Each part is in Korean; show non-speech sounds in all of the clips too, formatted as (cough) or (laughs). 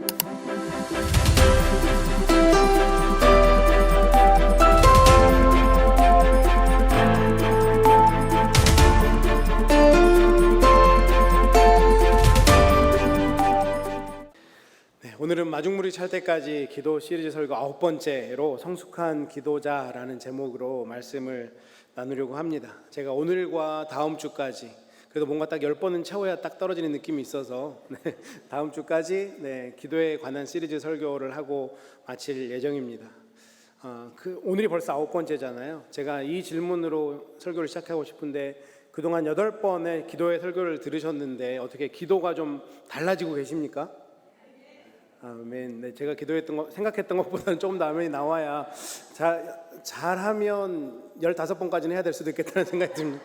네, 오늘은 마중물이 찰 때까지 기도 시리즈 설교 아홉 번째로 성숙한 기도자라는 제목으로 말씀을 나누려고 합니다. 제가 오늘과 다음 주까지 그래도 뭔가 딱 열 번은 채워야 딱 떨어지는 느낌이 있어서 (laughs) 네, 다음 주까지 네, 기도에 관한 시리즈 설교를 하고 마칠 예정입니다. 어, 그 오늘이 벌써 아홉 번째잖아요. 제가 이 질문으로 설교를 시작하고 싶은데 그동안 여덟 번의 기도의 설교를 들으셨는데 어떻게 기도가 좀 달라지고 계십니까? 아멘. 네, 제가 기도했던 거 생각했던 것보다는 조금 더 아멘이 나와야 잘 잘하면 15번까지는 해야 될 수도 있겠다는 (laughs) 생각이 듭니다.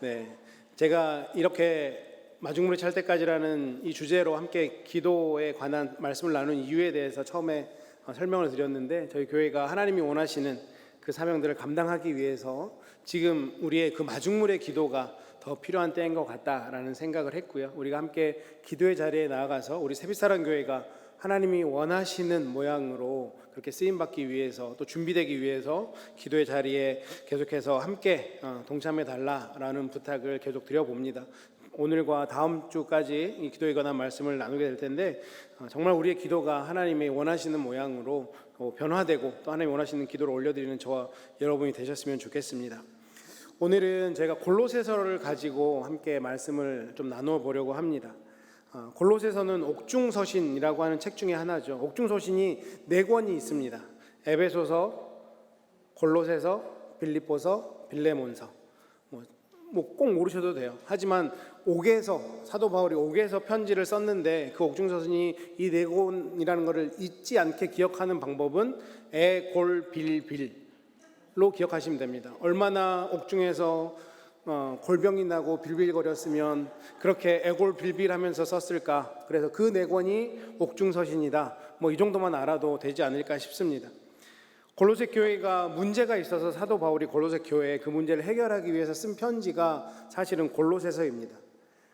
네. 제가 이렇게 마중물이 찰 때까지라는 이 주제로 함께 기도에 관한 말씀을 나눈 이유에 대해서 처음에 어, 설명을 드렸는데 저희 교회가 하나님이 원하시는 그 사명들을 감당하기 위해서 지금 우리의 그 마중물의 기도가 더 필요한 때인 것 같다라는 생각을 했고요. 우리가 함께 기도의 자리에 나아가서 우리 세빛사랑 교회가 하나님이 원하시는 모양으로 그렇게 쓰임 받기 위해서 또 준비되기 위해서 기도의 자리에 계속해서 함께 어, 동참해 달라라는 부탁을 계속 드려 봅니다. 오늘과 다음 주까지 이 기도에 관한 말씀을 나누게 될 텐데 어, 정말 우리의 기도가 하나님이 원하시는 모양으로 어, 변화되고 또 하나님이 원하시는 기도를 올려드리는 저와 여러분이 되셨으면 좋겠습니다. 오늘은 제가 골로새서를 가지고 함께 말씀을 좀 나누어 보려고 합니다. 어, 골로새서는 옥중서신이라고 하는 책 중에 하나죠. 옥중서신이 네 권이 있습니다. 에베소서, 골로새서, 빌립보서, 빌레몬서. 뭐꼭 모르셔도 돼요. 하지만 옥에서 사도 바울이 옥에서 편지를 썼는데 그 옥중서신이 이 네 권이라는 것을 잊지 않게 기억하는 방법은 에골빌빌로 기억하시면 됩니다. 얼마나 옥중에서 어, 골병이 나고 빌빌거렸으면 그렇게 애골빌빌하면서 썼을까? 그래서 그 네 권이 옥중서신이다. 뭐 이 정도만 알아도 되지 않을까 싶습니다. 골로새 교회가 문제가 있어서 사도 바울이 골로새 교회에 그 문제를 해결하기 위해서 쓴 편지가 사실은 골로새서입니다.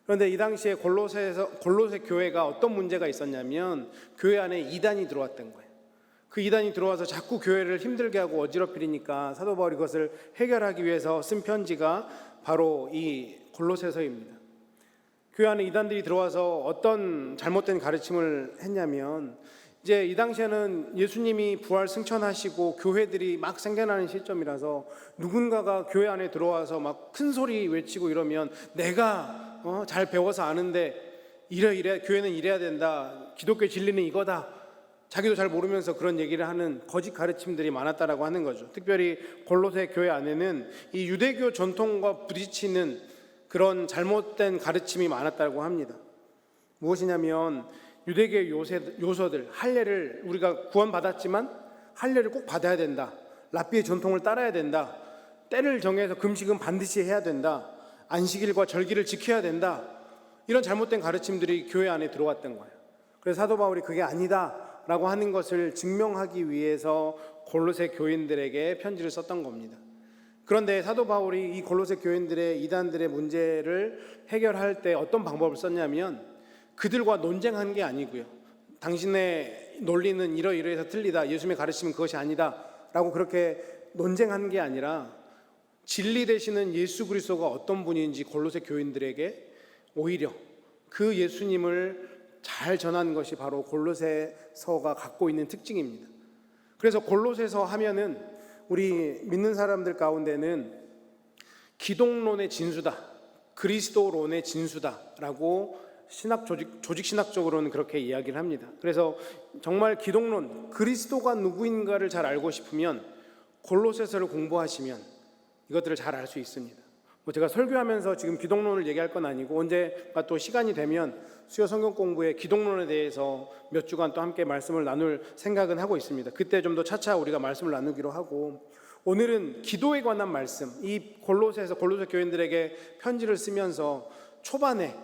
그런데 이 당시에 골로새서 골로새 교회가 어떤 문제가 있었냐면 교회 안에 이단이 들어왔던 거예요. 그 이단이 들어와서 자꾸 교회를 힘들게 하고 어지럽히니까 사도 바울이 그것을 해결하기 위해서 쓴 편지가 바로 이 골로새서입니다. 교회 안에 이단들이 들어와서 어떤 잘못된 가르침을 했냐면 이제 이 당시에는 예수님이 부활 승천하시고 교회들이 막 생겨나는 시점이라서 누군가가 교회 안에 들어와서 막 큰 소리 외치고 이러면 내가 어, 잘 배워서 아는데 이래 이래 교회는 이래야 된다 기독교 진리는 이거다 자기도 잘 모르면서 그런 얘기를 하는 거짓 가르침들이 많았다라고 하는 거죠. 특별히 골로새 교회 안에는 이 유대교 전통과 부딪히는 그런 잘못된 가르침이 많았다고 합니다. 무엇이냐면 유대교 요새, 요소들 할례를 우리가 구원받았지만 할례를 꼭 받아야 된다. 랍비의 전통을 따라야 된다. 때를 정해서 금식은 반드시 해야 된다. 안식일과 절기를 지켜야 된다. 이런 잘못된 가르침들이 교회 안에 들어왔던 거예요. 그래서 사도 바울이 그게 아니다 라고 하는 것을 증명하기 위해서 골로새 교인들에게 편지를 썼던 겁니다. 그런데 사도 바울이 이 골로새 교인들의 이단들의 문제를 해결할 때 어떤 방법을 썼냐면 그들과 논쟁한 게 아니고요. 당신의 논리는 이러이러해서 틀리다. 예수님의 가르침은 그것이 아니다라고 그렇게 논쟁한 게 아니라 진리 되시는 예수 그리스도가 어떤 분인지 골로새 교인들에게 오히려 그 예수님을 잘 전하는 것이 바로 골로새서가 갖고 있는 특징입니다. 그래서 골로새서 하면은 우리 믿는 사람들 가운데는 기독론의 진수다, 그리스도론의 진수다라고 신학 조직, 조직 신학적으로는 그렇게 이야기를 합니다. 그래서 정말 기독론 그리스도가 누구인가를 잘 알고 싶으면 골로새서를 공부하시면 이것들을 잘 알 수 있습니다. 뭐 제가 설교하면서 지금 기독론을 얘기할 건 아니고 언제가 또 시간이 되면 수요 성경 공부에 기독론에 대해서 몇 주간 또 함께 말씀을 나눌 생각은 하고 있습니다. 그때 좀 더 차차 우리가 말씀을 나누기로 하고 오늘은 기도에 관한 말씀, 이 골로새에서 골로새 교인들에게 편지를 쓰면서 초반에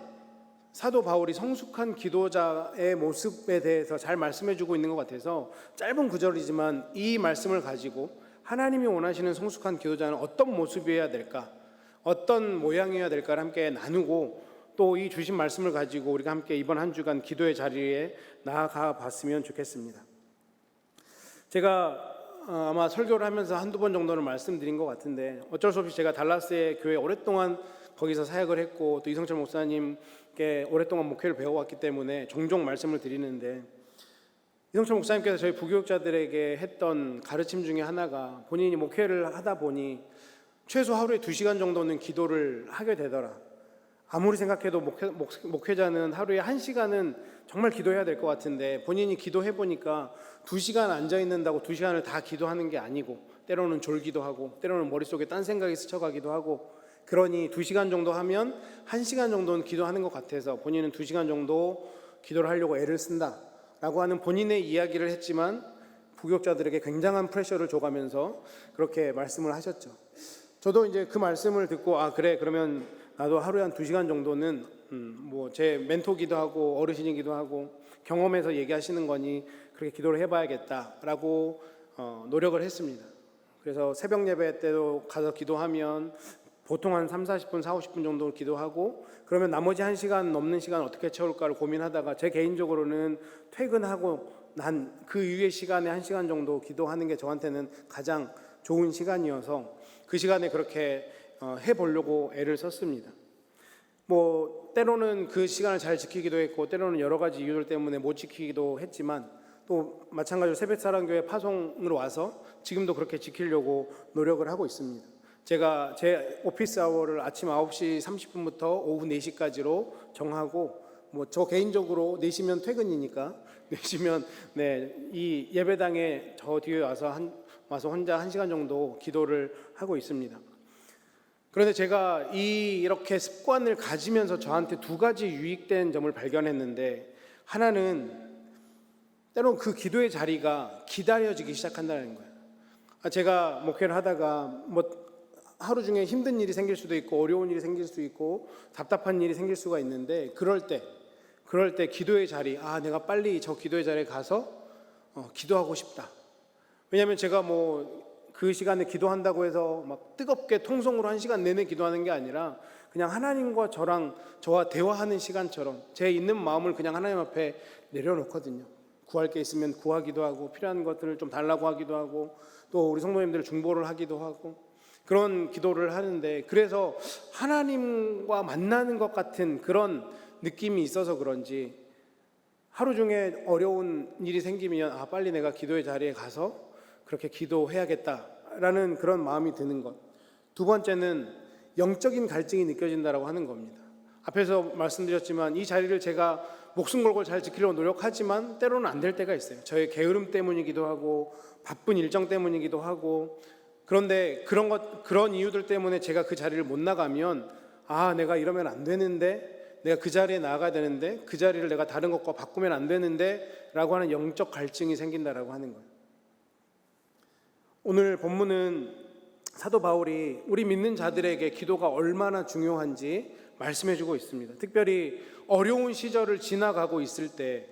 사도 바울이 성숙한 기도자의 모습에 대해서 잘 말씀해 주고 있는 것 같아서 짧은 구절이지만 이 말씀을 가지고 하나님이 원하시는 성숙한 기도자는 어떤 모습이어야 될까, 어떤 모양이어야 될까를 함께 나누고 또 이 주신 말씀을 가지고 우리가 함께 이번 한 주간 기도의 자리에 나아가 봤으면 좋겠습니다. 제가 어, 아마 설교를 하면서 한두 번 정도는 말씀드린 것 같은데 어쩔 수 없이 제가 달라스의 교회 오랫동안 거기서 사역을 했고 또 이성철 목사님께 오랫동안 목회를 배워왔기 때문에 종종 말씀을 드리는데 이성철 목사님께서 저희 부교육자들에게 했던 가르침 중에 하나가 본인이 목회를 하다 보니 최소 하루에 두 시간 정도는 기도를 하게 되더라. 아무리 생각해도 목회, 목, 목회자는 하루에 한 시간은 정말 기도해야 될 것 같은데 본인이 기도해 보니까 두 시간 앉아 있는다고 두 시간을 다 기도하는 게 아니고 때로는 졸기도 하고 때로는 머릿속에 딴 생각이 스쳐가기도 하고 그러니 두 시간 정도 하면 한 시간 정도는 기도하는 것 같아서 본인은 두 시간 정도 기도를 하려고 애를 쓴다라고 하는 본인의 이야기를 했지만 부교육자들에게 굉장한 프레셔를 줘가면서 그렇게 말씀을 하셨죠. 저도 이제 그 말씀을 듣고 아 그래 그러면 나도 하루에 한 두 시간 정도는 음, 뭐제 멘토기도 하고 어르신이기도 하고 경험에서 얘기하시는 거니 그렇게 기도를 해봐야겠다라고 어, 노력을 했습니다. 그래서 새벽 예배 때도 가서 기도하면 보통 한 3, 40분, 4, 50분 정도 기도하고 그러면 나머지 한 시간 넘는 시간 어떻게 채울까를 고민하다가 제 개인적으로는 퇴근하고 난 그 이후의 시간에 한 시간 정도 기도하는 게 저한테는 가장 좋은 시간이어서 그 시간에 그렇게 어, 해보려고 애를 썼습니다. 뭐 때로는 그 시간을 잘 지키기도 했고 때로는 여러 가지 이유들 때문에 못 지키기도 했지만 또 마찬가지로 새벽사랑교회 파송으로 와서 지금도 그렇게 지키려고 노력을 하고 있습니다. 제가 제 오피스 아워를 아침 9시 30분부터 오후 4시까지로 정하고 뭐 저 개인적으로 4시면 퇴근이니까 (laughs) 4시면 네 이 예배당에 저 뒤에 와서 한 와서 혼자 1시간 정도 기도를 하고 있습니다. 그런데 제가 이 이렇게 습관을 가지면서 저한테 두 가지 유익된 점을 발견했는데 하나는 때론 그 기도의 자리가 기다려지기 시작한다는 거예요. 아, 제가 목회를 하다가 뭐 하루 중에 힘든 일이 생길 수도 있고 어려운 일이 생길 수 있고 답답한 일이 생길 수가 있는데 그럴 때 그럴 때 기도의 자리 아 내가 빨리 저 기도의 자리에 가서 어, 기도하고 싶다. 왜냐하면 제가 뭐 그 시간에 기도한다고 해서 막 뜨겁게 통성으로 한 시간 내내 기도하는 게 아니라 그냥 하나님과 저랑 저와 대화하는 시간처럼 제 있는 마음을 그냥 하나님 앞에 내려놓거든요. 구할 게 있으면 구하기도 하고 필요한 것들을 좀 달라고 하기도 하고 또 우리 성도님들 중보를 하기도 하고 그런 기도를 하는데 그래서 하나님과 만나는 것 같은 그런 느낌이 있어서 그런지 하루 중에 어려운 일이 생기면 아 빨리 내가 기도의 자리에 가서 그렇게 기도해야겠다라는 그런 마음이 드는 것. 두 번째는 영적인 갈증이 느껴진다라고 하는 겁니다. 앞에서 말씀드렸지만 이 자리를 제가 목숨 걸고 잘 지키려고 노력하지만 때로는 안 될 때가 있어요. 저의 게으름 때문이기도 하고 바쁜 일정 때문이기도 하고 그런데 그런 것 그런 이유들 때문에 제가 그 자리를 못 나가면 아 내가 이러면 안 되는데 내가 그 자리에 나가야 되는데 그 자리를 내가 다른 것과 바꾸면 안 되는데라고 하는 영적 갈증이 생긴다라고 하는 거예요. 오늘 본문은 사도 바울이 우리 믿는 자들에게 기도가 얼마나 중요한지 말씀해 주고 있습니다. 특별히 어려운 시절을 지나가고 있을 때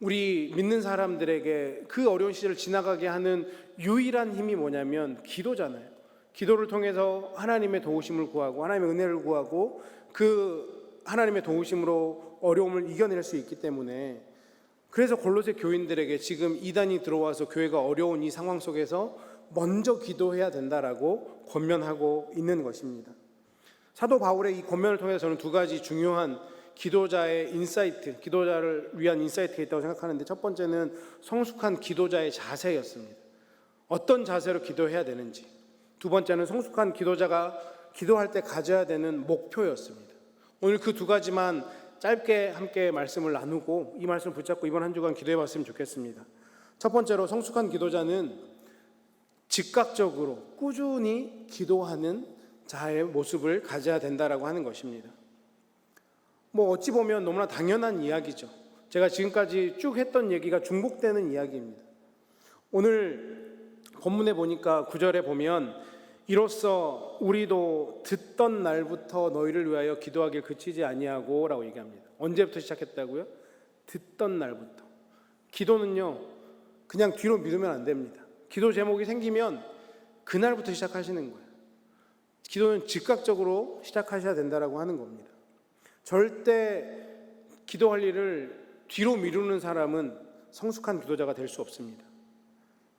우리 믿는 사람들에게 그 어려운 시절을 지나가게 하는 유일한 힘이 뭐냐면 기도잖아요. 기도를 통해서 하나님의 도우심을 구하고 하나님의 은혜를 구하고 그 하나님의 도우심으로 어려움을 이겨낼 수 있기 때문에 그래서 골로새 교인들에게 지금 이단이 들어와서 교회가 어려운 이 상황 속에서 먼저 기도해야 된다라고 권면하고 있는 것입니다. 사도 바울의 이 권면을 통해서 저는 두 가지 중요한 기도자의 인사이트, 기도자를 위한 인사이트가 있다고 생각하는데 첫 번째는 성숙한 기도자의 자세였습니다. 어떤 자세로 기도해야 되는지. 두 번째는 성숙한 기도자가 기도할 때 가져야 되는 목표였습니다. 오늘 그 두 가지만 짧게 함께 말씀을 나누고 이 말씀을 붙잡고 이번 한 주간 기도해 봤으면 좋겠습니다. 첫 번째로 성숙한 기도자는 즉각적으로 꾸준히 기도하는 자의 모습을 가져야 된다라고 하는 것입니다. 뭐 어찌 보면 너무나 당연한 이야기죠. 제가 지금까지 쭉 했던 얘기가 중복되는 이야기입니다. 오늘 본문에 보니까 구절에 보면 이로써 우리도 듣던 날부터 너희를 위하여 기도하길 그치지 아니하고라고 얘기합니다. 언제부터 시작했다고요? 듣던 날부터. 기도는요. 그냥 뒤로 미루면 안 됩니다. 기도 제목이 생기면 그날부터 시작하시는 거예요. 기도는 즉각적으로 시작하셔야 된다라고 하는 겁니다. 절대 기도할 일을 뒤로 미루는 사람은 성숙한 기도자가 될 수 없습니다.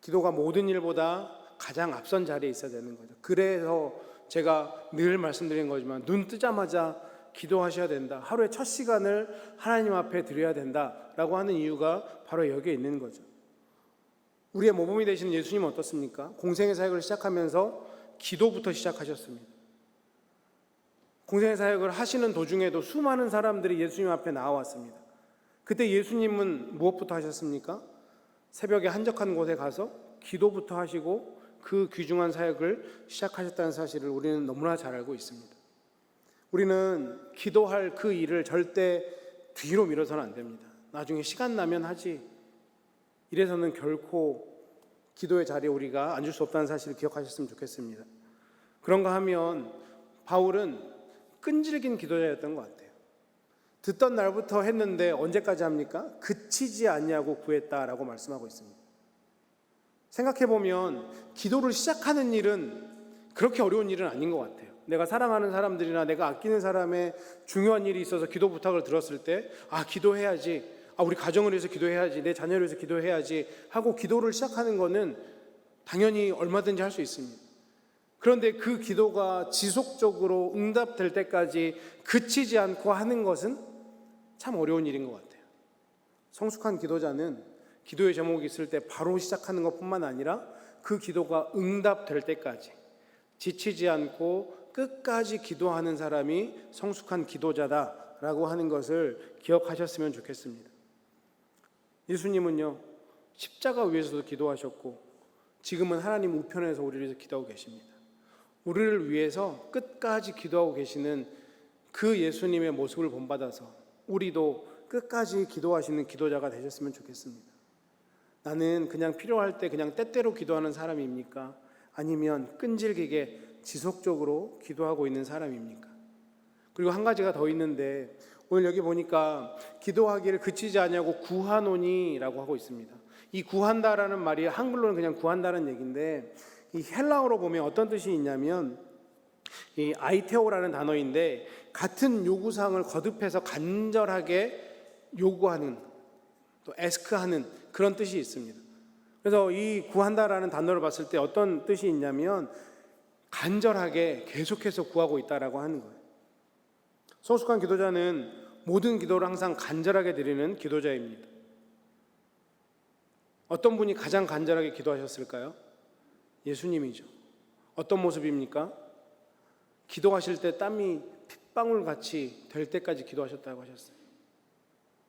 기도가 모든 일보다 가장 앞선 자리에 있어야 되는 거죠. 그래서 제가 늘 말씀드린 거지만 눈 뜨자마자 기도하셔야 된다. 하루의 첫 시간을 하나님 앞에 드려야 된다라고 하는 이유가 바로 여기에 있는 거죠. 우리의 모범이 되시는 예수님은 어떻습니까? 공생의 사역을 시작하면서 기도부터 시작하셨습니다. 공생의 사역을 하시는 도중에도 수많은 사람들이 예수님 앞에 나와왔습니다. 그때 예수님은 무엇부터 하셨습니까? 새벽에 한적한 곳에 가서 기도부터 하시고 그 귀중한 사역을 시작하셨다는 사실을 우리는 너무나 잘 알고 있습니다. 우리는 기도할 그 일을 절대 뒤로 미뤄서는 안 됩니다. 나중에 시간 나면 하지. 이래서는 결코 기도의 자리에 우리가 앉을 수 없다는 사실을 기억하셨으면 좋겠습니다. 그런가 하면 바울은 끈질긴 기도자였던 것 같아요. 듣던 날부터 했는데 언제까지 합니까? 그치지 않냐고 구했다라고 말씀하고 있습니다. 생각해 보면 기도를 시작하는 일은 그렇게 어려운 일은 아닌 것 같아요. 내가 사랑하는 사람들이나 내가 아끼는 사람의 중요한 일이 있어서 기도 부탁을 들었을 때, 아, 기도해야지. 아, 우리 가정을 위해서 기도해야지. 내 자녀를 위해서 기도해야지. 하고 기도를 시작하는 거는 당연히 얼마든지 할 수 있습니다. 그런데 그 기도가 지속적으로 응답될 때까지 그치지 않고 하는 것은 참 어려운 일인 것 같아요. 성숙한 기도자는 기도의 제목이 있을 때 바로 시작하는 것뿐만 아니라 그 기도가 응답될 때까지 지치지 않고 끝까지 기도하는 사람이 성숙한 기도자다라고 하는 것을 기억하셨으면 좋겠습니다. 예수님은요, 십자가 위에서도 기도하셨고, 지금은 하나님 우편에서 우리를 기도하고 계십니다. 우리를 위해서 끝까지 기도하고 계시는 그 예수님의 모습을 본받아서 우리도 끝까지 기도하시는 기도자가 되셨으면 좋겠습니다. 나는 그냥 필요할 때 그냥 때때로 기도하는 사람입니까? 아니면 끈질기게 지속적으로 기도하고 있는 사람입니까? 그리고 한 가지가 더 있는데 오늘 여기 보니까 기도하기를 그치지 않냐고 구하노니라고 하고 있습니다. 이 구한다라는 말이 한글로는 그냥 구한다는 얘기인데 이 헬라어로 보면 어떤 뜻이 있냐면 이 아이테오라는 단어인데 같은 요구사항을 거듭해서 간절하게 요구하는 또 에스크하는 그런 뜻이 있습니다. 그래서 이 구한다라는 단어를 봤을 때 어떤 뜻이 있냐면 간절하게 계속해서 구하고 있다라고 하는 거예요. 소숙한 기도자는 모든 기도를 항상 간절하게 드리는 기도자입니다. 어떤 분이 가장 간절하게 기도하셨을까요? 예수님이죠. 어떤 모습입니까? 기도하실 때 땀이 핏방울 같이 될 때까지 기도하셨다고 하셨어요.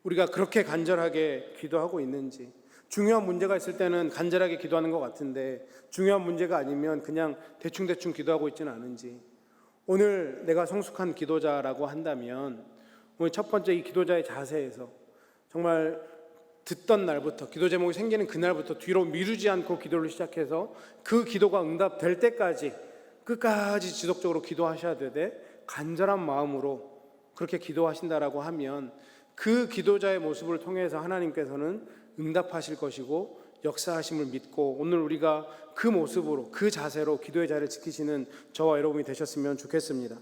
우리가 그렇게 간절하게 기도하고 있는지, 중요한 문제가 있을 때는 간절하게 기도하는 것 같은데, 중요한 문제가 아니면 그냥 대충대충 기도하고 있지는 않은지, 오늘 내가 성숙한 기도자라고 한다면, 오늘 첫 번째 이 기도자의 자세에서 정말 듣던 날부터 기도 제목이 생기는 그날부터 뒤로 미루지 않고 기도를 시작해서 그 기도가 응답될 때까지 끝까지 지속적으로 기도하셔야 되되 간절한 마음으로 그렇게 기도하신다라고 하면 그 기도자의 모습을 통해서 하나님께서는 응답하실 것이고 역사하심을 믿고 오늘 우리가 그 모습으로 그 자세로 기도의 자리를 지키시는 저와 여러분이 되셨으면 좋겠습니다.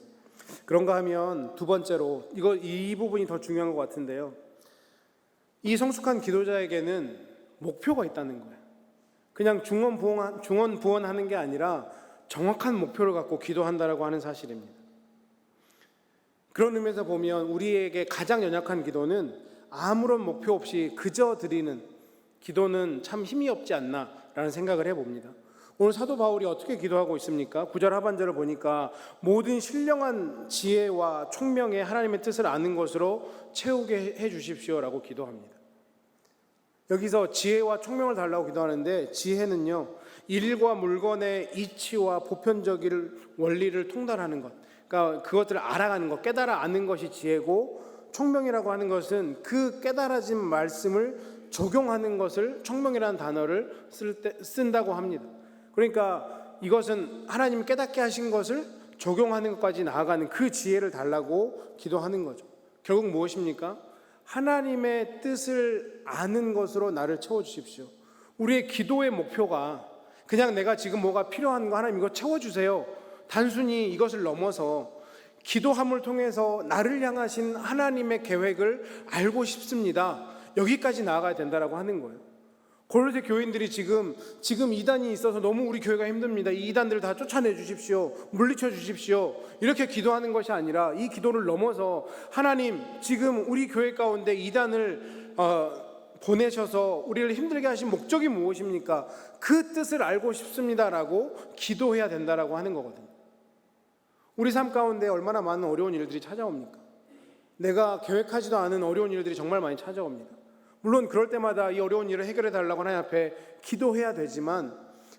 그런가 하면 두 번째로 이거 이 부분이 더 중요한 것 같은데요. 이 성숙한 기도자에게는 목표가 있다는 거예요. 그냥 중원 부원 중원 부원하는 게 아니라 정확한 목표를 갖고 기도한다라고 하는 사실입니다. 그런 의미에서 보면 우리에게 가장 연약한 기도는 아무런 목표 없이 그저 드리는 기도는 참 힘이 없지 않나라는 생각을 해봅니다. 오늘 사도 바울이 어떻게 기도하고 있습니까? 구절 하반절을 보니까 모든 신령한 지혜와 총명의 하나님의 뜻을 아는 것으로 채우게 해 주십시오라고 기도합니다. 여기서 지혜와 총명을 달라고 기도하는데 지혜는요 일과 물건의 이치와 보편적인 원리를 통달하는 것, 그러니까 그것들을 알아가는 것, 깨달아 아는 것이 지혜고 총명이라고 하는 것은 그 깨달아진 말씀을 적용하는 것을 총명이라는 단어를 쓸 때, 쓴다고 합니다. 그러니까 이것은 하나님 깨닫게 하신 것을 적용하는 것까지 나아가는 그 지혜를 달라고 기도하는 거죠. 결국 무엇입니까? 하나님의 뜻을 아는 것으로 나를 채워 주십시오. 우리의 기도의 목표가 그냥 내가 지금 뭐가 필요한 거 하나님 이거 채워 주세요. 단순히 이것을 넘어서 기도함을 통해서 나를 향하신 하나님의 계획을 알고 싶습니다. 여기까지 나아가야 된다라고 하는 거예요. 고로새 교인들이 지금 지금 이단이 있어서 너무 우리 교회가 힘듭니다. 이 이단들을 다 쫓아내 주십시오. 물리쳐 주십시오. 이렇게 기도하는 것이 아니라 이 기도를 넘어서 하나님 지금 우리 교회 가운데 이단을 어, 보내셔서 우리를 힘들게 하신 목적이 무엇입니까? 그 뜻을 알고 싶습니다라고 기도해야 된다라고 하는 거거든요. 우리 삶 가운데 얼마나 많은 어려운 일들이 찾아옵니까? 내가 계획하지도 않은 어려운 일들이 정말 많이 찾아옵니다. 물론 그럴 때마다 이 어려운 일을 해결해 달라고 하나님 앞에 기도해야 되지만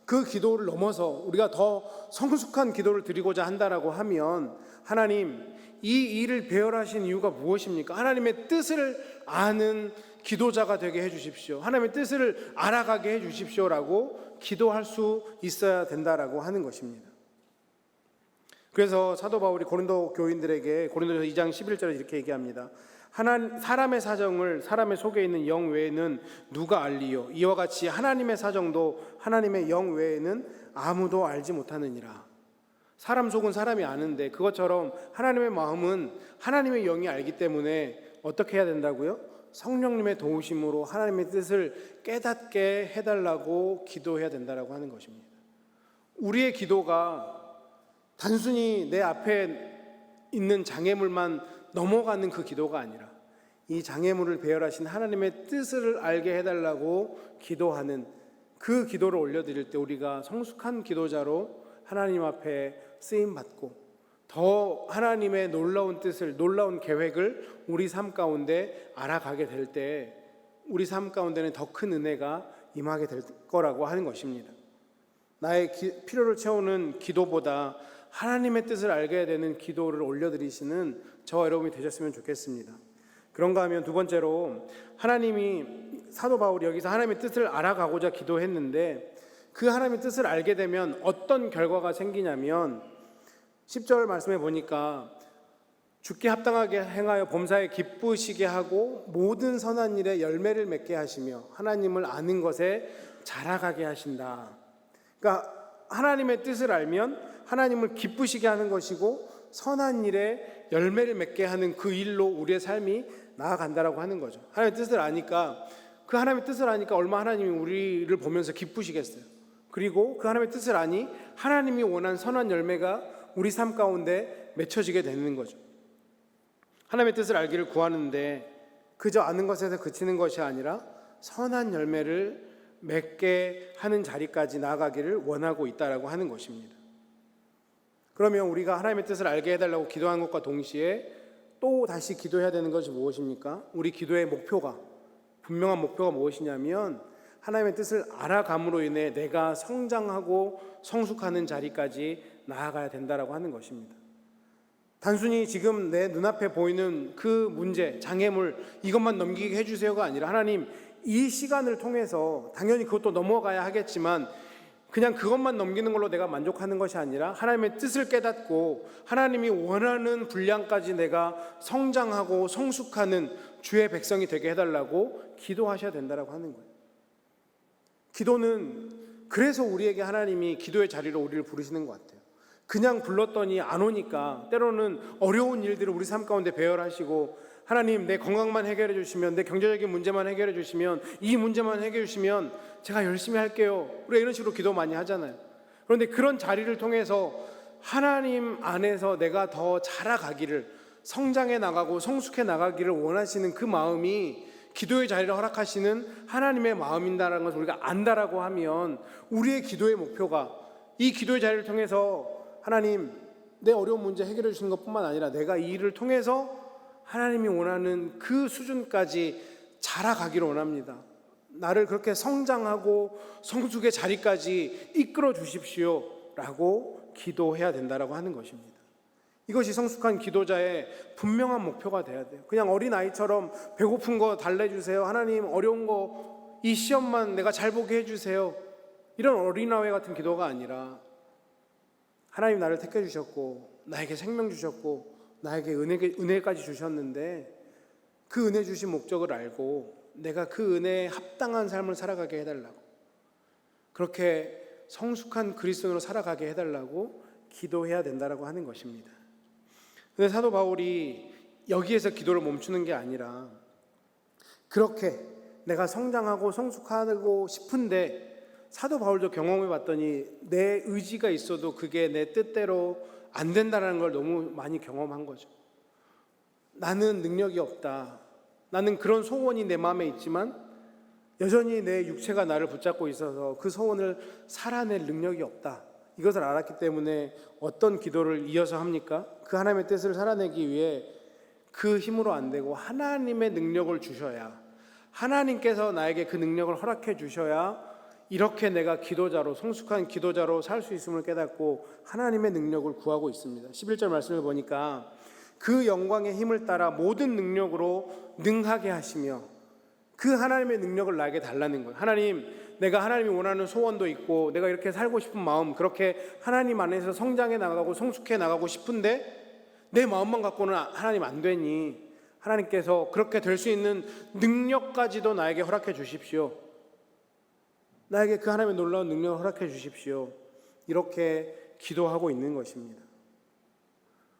그 기도를 넘어서 우리가 더 성숙한 기도를 드리고자 한다라고 하면 하나님 이 일을 배열하신 이유가 무엇입니까? 하나님의 뜻을 아는 기도자가 되게 해 주십시오. 하나님의 뜻을 알아가게 해 주십시오라고 기도할 수 있어야 된다라고 하는 것입니다. 그래서 사도 바울이 고린도 교인들에게 고린도서 2장 11절에 이렇게 얘기합니다. 하나 사람의 사정을 사람의 속에 있는 영 외에는 누가 알리요 이와 같이 하나님의 사정도 하나님의 영 외에는 아무도 알지 못하느니라. 사람 속은 사람이 아는데 그것처럼 하나님의 마음은 하나님의 영이 알기 때문에 어떻게 해야 된다고요? 성령님의 도우심으로 하나님의 뜻을 깨닫게 해달라고 기도해야 된다라고 하는 것입니다. 우리의 기도가 단순히 내 앞에 있는 장애물만 넘어가는 그 기도가 아니라 이 장애물을 배열하신 하나님의 뜻을 알게 해달라고 기도하는 그 기도를 올려드릴 때 우리가 성숙한 기도자로 하나님 앞에 쓰임 받고 더 하나님의 놀라운 뜻을 놀라운 계획을 우리 삶 가운데 알아가게 될 때 우리 삶 가운데는 더 큰 은혜가 임하게 될 거라고 하는 것입니다. 나의 기, 필요를 채우는 기도보다 하나님의 뜻을 알게 되는 기도를 올려드리시는 저와 여러분이 되셨으면 좋겠습니다. 그런가 하면 두 번째로 하나님이 사도 바울이 여기서 하나님의 뜻을 알아가고자 기도했는데 그 하나님의 뜻을 알게 되면 어떤 결과가 생기냐면 10절 말씀해 보니까 죽게 합당하게 행하여 범사에 기쁘시게 하고 모든 선한 일에 열매를 맺게 하시며 하나님을 아는 것에 자라가게 하신다. 그러니까 하나님의 뜻을 알면 하나님을 기쁘시게 하는 것이고 선한 일에 열매를 맺게 하는 그 일로 우리의 삶이 나아간다라고 하는 거죠. 하나님의 뜻을 아니까 그 하나님의 뜻을 아니까 얼마 하나님이 우리를 보면서 기쁘시겠어요. 그리고 그 하나님의 뜻을 아니 하나님이 원한 선한 열매가 우리 삶 가운데 맺혀지게 되는 거죠. 하나님의 뜻을 알기를 구하는데 그저 아는 것에서 그치는 것이 아니라 선한 열매를 맺게 하는 자리까지 나아가기를 원하고 있다라고 하는 것입니다. 그러면 우리가 하나님의 뜻을 알게 해달라고 기도한 것과 동시에 또 다시 기도해야 되는 것이 무엇입니까? 우리 기도의 목표가 분명한 목표가 무엇이냐면 하나님의 뜻을 알아감으로 인해 내가 성장하고 성숙하는 자리까지 나아가야 된다라고 하는 것입니다. 단순히 지금 내 눈앞에 보이는 그 문제, 장애물 이것만 넘기게 해주세요가 아니라 하나님 이 시간을 통해서 당연히 그것도 넘어가야 하겠지만 그냥 그것만 넘기는 걸로 내가 만족하는 것이 아니라 하나님의 뜻을 깨닫고 하나님이 원하는 분량까지 내가 성장하고 성숙하는 주의 백성이 되게 해달라고 기도하셔야 된다라고 하는 거예요. 기도는 그래서 우리에게 하나님이 기도의 자리로 우리를 부르시는 것 같아요. 그냥 불렀더니 안 오니까 때로는 어려운 일들을 우리 삶 가운데 배열하시고 하나님 내 건강만 해결해 주시면 내 경제적인 문제만 해결해 주시면 이 문제만 해결해 주시면 제가 열심히 할게요. 우리가 이런 식으로 기도 많이 하잖아요. 그런데 그런 자리를 통해서 하나님 안에서 내가 더 자라가기를 성장해 나가고 성숙해 나가기를 원하시는 그 마음이 기도의 자리를 허락하시는 하나님의 마음인다라는 것을 우리가 안다라고 하면 우리의 기도의 목표가 이 기도의 자리를 통해서 하나님 내 어려운 문제 해결해 주시는 것뿐만 아니라 내가 이 일을 통해서 하나님이 원하는 그 수준까지 자라가기를 원합니다. 나를 그렇게 성장하고 성숙의 자리까지 이끌어 주십시오 라고 기도해야 된다라고 하는 것입니다. 이것이 성숙한 기도자의 분명한 목표가 돼야 돼요. 그냥 어린 아이처럼 배고픈 거 달래주세요. 하나님 어려운 거 이 시험만 내가 잘 보게 해주세요. 이런 어린아이 같은 기도가 아니라 하나님 나를 택해 주셨고 나에게 생명 주셨고 나에게 은혜, 은혜 까지 주셨는데 그 은혜 주신 목적을 알고 내가 그 은혜에 합당한 삶을 살아가게 해달라고 그렇게 성숙한 그리스도로 살아가게 해달라고 기도해야 된다라고 하는 것입니다. 근데 사도 바울이 여기에서 기도를 멈추는 게 아니라 그렇게 내가 성장하고 성숙하고 싶은데 사도 바울도 경험해 봤더니 내 의지가 있어도 그게 내 뜻대로 안 된다는 걸 너무 많이 경험한 거죠. 나는 능력이 없다. 나는 그런 소원이 내 마음에 있지만 여전히 내 육체가 나를 붙잡고 있어서 그 소원을 살아낼 능력이 없다. 이것을 알았기 때문에 어떤 기도를 이어서 합니까? 그 하나님의 뜻을 살아내기 위해 그 힘으로 안 되고 하나님의 능력을 주셔야 하나님께서 나에게 그 능력을 허락해 주셔야 이렇게 내가 기도자로 성숙한 기도자로 살 수 있음을 깨닫고 하나님의 능력을 구하고 있습니다. 11절 말씀을 보니까 그 영광의 힘을 따라 모든 능력으로 능하게 하시며 그 하나님의 능력을 나에게 달라는 거예요. 하나님, 내가 하나님이 원하는 소원도 있고 내가 이렇게 살고 싶은 마음 그렇게 하나님 안에서 성장해 나가고 성숙해 나가고 싶은데 내 마음만 갖고는 하나님 안 되니 하나님께서 그렇게 될 수 있는 능력까지도 나에게 허락해 주십시오. 나에게 그 하나님의 놀라운 능력을 허락해 주십시오. 이렇게 기도하고 있는 것입니다.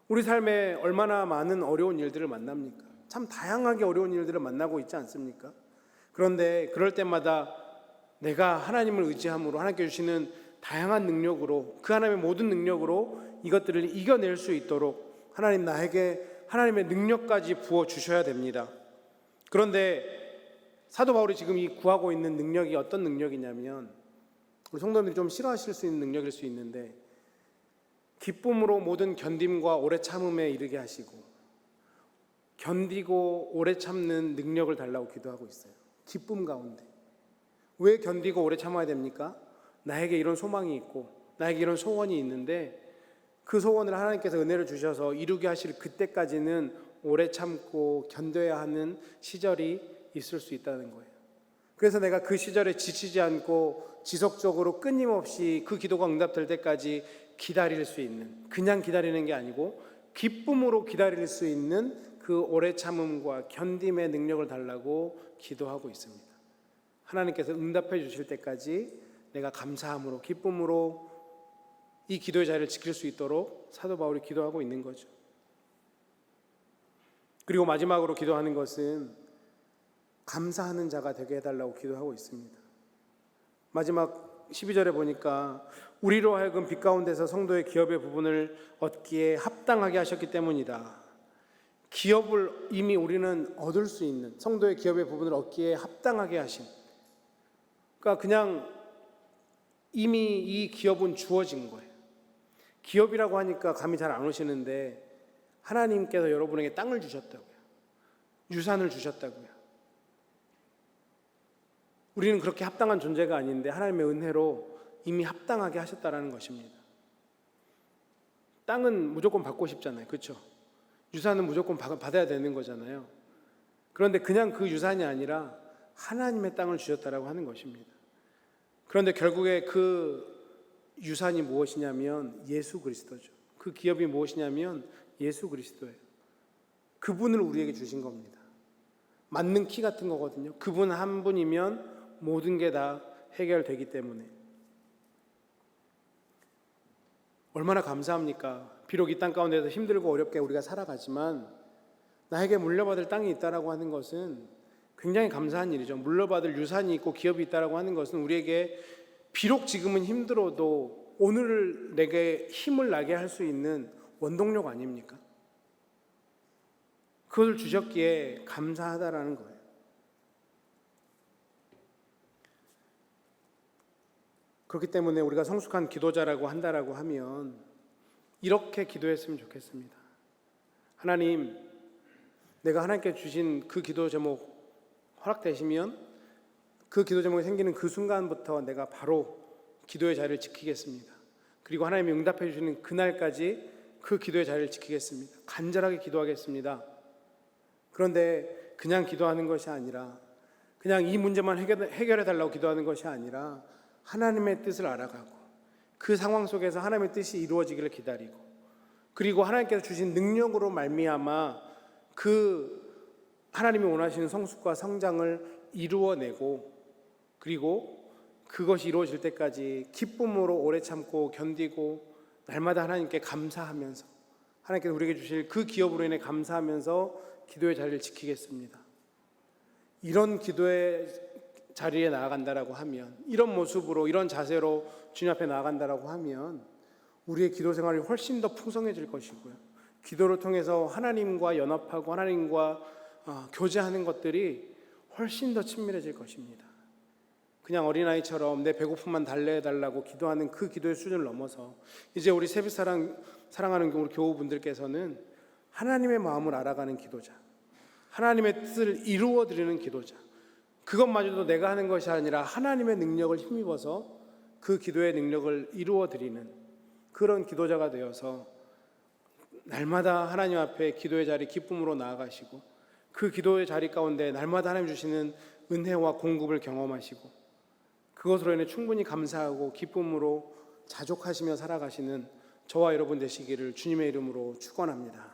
우리 삶에 얼마나 많은 어려운 일들을 만납니까? 참 다양하게 어려운 일들을 만나고 있지 않습니까? 그런데 그럴 때마다 내가 하나님을 의지함으로 하나님께 주시는 다양한 능력으로 그 하나님의 모든 능력으로 이것들을 이겨낼 수 있도록 하나님 나에게 하나님의 능력까지 부어 주셔야 됩니다. 그런데 사도 바울이 지금 이 구하고 있는 능력이 어떤 능력이냐면 우리 성도님들이 좀 싫어하실 수 있는 능력일 수 있는데 기쁨으로 모든 견딤과 오래 참음에 이르게 하시고 견디고 오래 참는 능력을 달라고 기도하고 있어요. 기쁨 가운데. 왜 견디고 오래 참아야 됩니까? 나에게 이런 소망이 있고 나에게 이런 소원이 있는데 그 소원을 하나님께서 은혜를 주셔서 이루게 하실 그때까지는 오래 참고 견뎌야 하는 시절이 있을 수 있다는 거예요. 그래서 내가 그 시절에 지치지 않고 지속적으로 끊임없이 그 기도가 응답될 때까지 기다릴 수 있는 그냥 기다리는 게 아니고 기쁨으로 기다릴 수 있는 그 오래 참음과 견딤의 능력을 달라고 기도하고 있습니다. 하나님께서 응답해 주실 때까지 내가 감사함으로 기쁨으로 이 기도의 자리를 지킬 수 있도록 사도 바울이 기도하고 있는 거죠. 그리고 마지막으로 기도하는 것은 감사하는 자가 되게 해달라고 기도하고 있습니다. 마지막 12절에 보니까 우리로 하여금 빛 가운데서 성도의 기업의 부분을 얻기에 합당하게 하셨기 때문이다. 기업을 이미 우리는 얻을 수 있는 성도의 기업의 부분을 얻기에 합당하게 하신. 그러니까 그냥 이미 이 기업은 주어진 거예요. 기업이라고 하니까 감이 잘 안 오시는데 하나님께서 여러분에게 땅을 주셨다고요. 유산을 주셨다고요. 우리는 그렇게 합당한 존재가 아닌데 하나님의 은혜로 이미 합당하게 하셨다라는 것입니다. 땅은 무조건 받고 싶잖아요. 그렇죠? 유산은 무조건 받아야 되는 거잖아요. 그런데 그냥 그 유산이 아니라 하나님의 땅을 주셨다라고 하는 것입니다. 그런데 결국에 그 유산이 무엇이냐면 예수 그리스도죠. 그 기업이 무엇이냐면 예수 그리스도예요. 그분을 우리에게 주신 겁니다. 맞는 키 같은 거거든요. 그분 한 분이면 모든 게 다 해결되기 때문에 얼마나 감사합니까? 비록 이 땅 가운데서 힘들고 어렵게 우리가 살아가지만 나에게 물려받을 땅이 있다라고 하는 것은 굉장히 감사한 일이죠. 물려받을 유산이 있고 기업이 있다라고 하는 것은 우리에게 비록 지금은 힘들어도 오늘을 내게 힘을 나게 할 수 있는 원동력 아닙니까? 그것을 주셨기에 감사하다라는 거예요. 그렇기 때문에 우리가 성숙한 기도자라고 한다라고 하면 이렇게 기도했으면 좋겠습니다. 하나님, 내가 하나님께 주신 그 기도 제목 허락되시면 그 기도 제목이 생기는 그 순간부터 내가 바로 기도의 자리를 지키겠습니다. 그리고 하나님이 응답해 주시는 그날까지 그 기도의 자리를 지키겠습니다. 간절하게 기도하겠습니다. 그런데 그냥 기도하는 것이 아니라 그냥 이 문제만 해결해 달라고 기도하는 것이 아니라 하나님의 뜻을 알아가고 그 상황 속에서 하나님의 뜻이 이루어지기를 기다리고 그리고 하나님께서 주신 능력으로 말미암아 그 하나님이 원하시는 성숙과 성장을 이루어내고 그리고 그것이 이루어질 때까지 기쁨으로 오래 참고 견디고 날마다 하나님께 감사하면서 하나님께서 우리에게 주실 그 기업으로 인해 감사하면서 기도의 자리를 지키겠습니다. 이런 기도의 자리에 나아간다라고 하면 이런 모습으로 이런 자세로 주님 앞에 나아간다라고 하면 우리의 기도 생활이 훨씬 더 풍성해질 것이고요. 기도를 통해서 하나님과 연합하고 하나님과 어, 교제하는 것들이 훨씬 더 친밀해질 것입니다. 그냥 어린아이처럼 내 배고픔만 달래달라고 기도하는 그 기도의 수준을 넘어서 이제 우리 세빛 사랑 사랑하는 우리 교우분들께서는 하나님의 마음을 알아가는 기도자, 하나님의 뜻을 이루어 드리는 기도자. 그것마저도 내가 하는 것이 아니라 하나님의 능력을 힘입어서 그 기도의 능력을 이루어 드리는 그런 기도자가 되어서 날마다 하나님 앞에 기도의 자리 기쁨으로 나아가시고 그 기도의 자리 가운데 날마다 하나님 주시는 은혜와 공급을 경험하시고 그것으로 인해 충분히 감사하고 기쁨으로 자족하시며 살아가시는 저와 여러분 되시기를 주님의 이름으로 축원합니다.